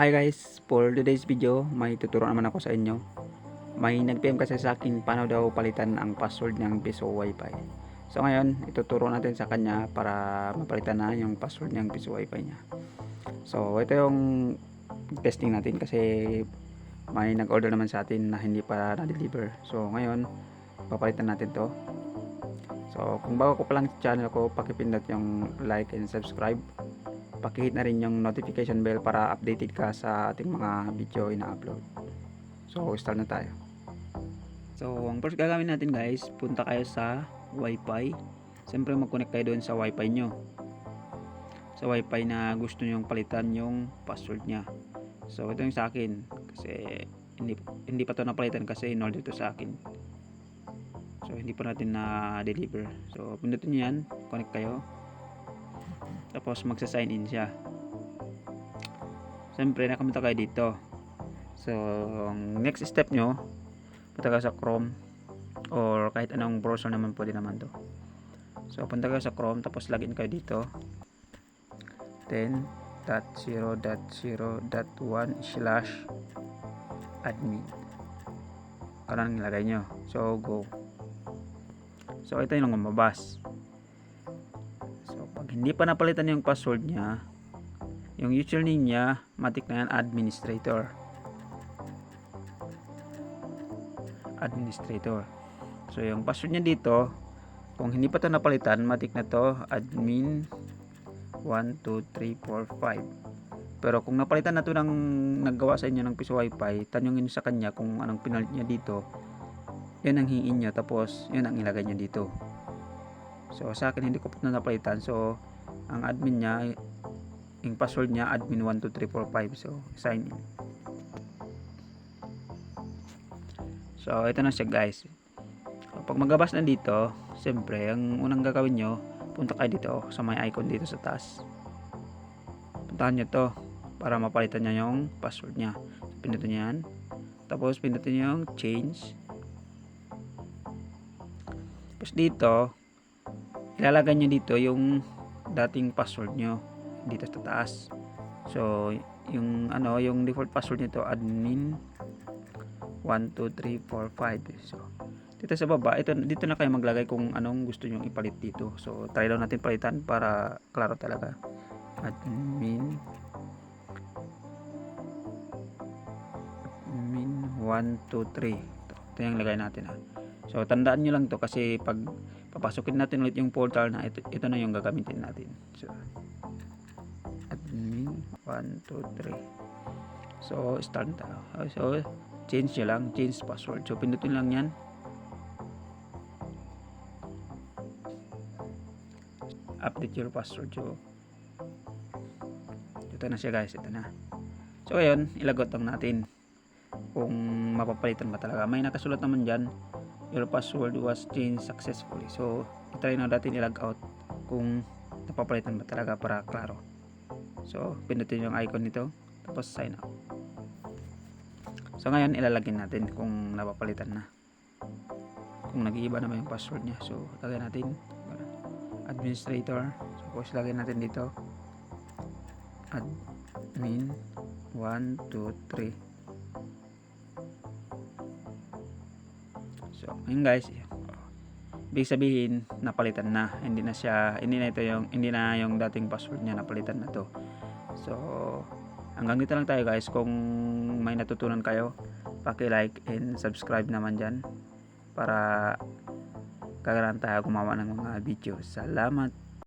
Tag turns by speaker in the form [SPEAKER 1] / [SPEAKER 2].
[SPEAKER 1] Hi guys, for today's video, may tuturo naman ako sa inyo. May nag-PM kasi sa akin paano daw palitan ang password ng Piso Wi-Fi. So ngayon, ituturo natin sa kanya para mapalitan na yung password ng Piso Wi-Fi niya. So ito yung testing natin kasi may nag-order naman sa atin na hindi pa na-deliver. So ngayon, papalitan natin to. So kung bago ko pa lang channel ko, pakipindot yung like and subscribe pakihit na rin yung notification bell para updated ka sa ating mga video ina-upload. So, start na tayo. So, ang first gagawin natin guys, punta kayo sa Wi-Fi. Siyempre mag-connect kayo doon sa Wi-Fi nyo. Sa Wi-Fi na gusto nyo palitan yung password niya. So, ito yung sa akin. Kasi, hindi, hindi pa to napalitan kasi in-order to sa akin. So, hindi pa natin na-deliver. So, pindutin nyo yan. Connect kayo tapos magsa-sign in siya. Siyempre nakamunta kayo dito. So ang next step nyo punta kayo sa Chrome. Or kahit anong browser naman pwede naman to. So punta kayo sa Chrome tapos login kayo dito. 10.0.0.1 slash admin. Kanan nilagay nyo? So go. So ito yung lumabas pag hindi pa napalitan yung password niya, yung username niya, matik na yan, administrator. Administrator. So, yung password niya dito, kung hindi pa to napalitan, matik na to, admin 1, 2, 3, 4, 5. Pero kung napalitan na to ng naggawa sa inyo ng piso wifi, tanongin niyo sa kanya kung anong pinalit niya dito, yan ang hingin niyo, tapos yun ang ilagay niya dito. So sa akin hindi ko na napalitan. So ang admin niya yung password niya admin 12345 so sign in. So ito na siya guys. So, pag magabas na dito, siyempre ang unang gagawin nyo, punta kayo dito sa may icon dito sa taas. Puntahan nyo to para mapalitan niya yung password niya. So, pindutin nyo yan. Tapos pindutin nyo yung change. Tapos dito, ilalagay nyo dito yung dating password nyo dito sa taas. So yung ano yung default password nito admin. 12345 so dito sa baba ito dito na kayo maglagay kung anong gusto nyo ipalit dito. So try lang natin palitan para klaro talaga. Admin. Admin 123 ito, ito yung lagay natin ha so tandaan nyo lang to kasi pag papasukin natin ulit yung portal na ito, ito na yung gagamitin natin. So admin 1 2 3 so start tayo. So change nyo lang change password. So pindutin lang yan. Update your password. So ito na siya guys. Ito na. So ayun ilagot lang natin kung mapapalitan ba talaga. May nakasulat naman dyan your password was changed successfully. So try na natin i-log out kung napapalitan ba talaga para klaro. So pindutin yung icon nito tapos sign out so ngayon ilalagin natin kung napapalitan na. Kung nag-iiba naman yung password niya. So lagyan natin administrator. Suppose lagyan natin dito. Admin. 1 2 3 So, yun guys. Ibig sabihin, napalitan na. Hindi na siya, hindi na ito yung, hindi na yung dating password niya, napalitan na to. So, hanggang dito lang tayo guys. Kung may natutunan kayo, paki-like and subscribe naman dyan para kagaran tayo gumawa ng mga video. Salamat!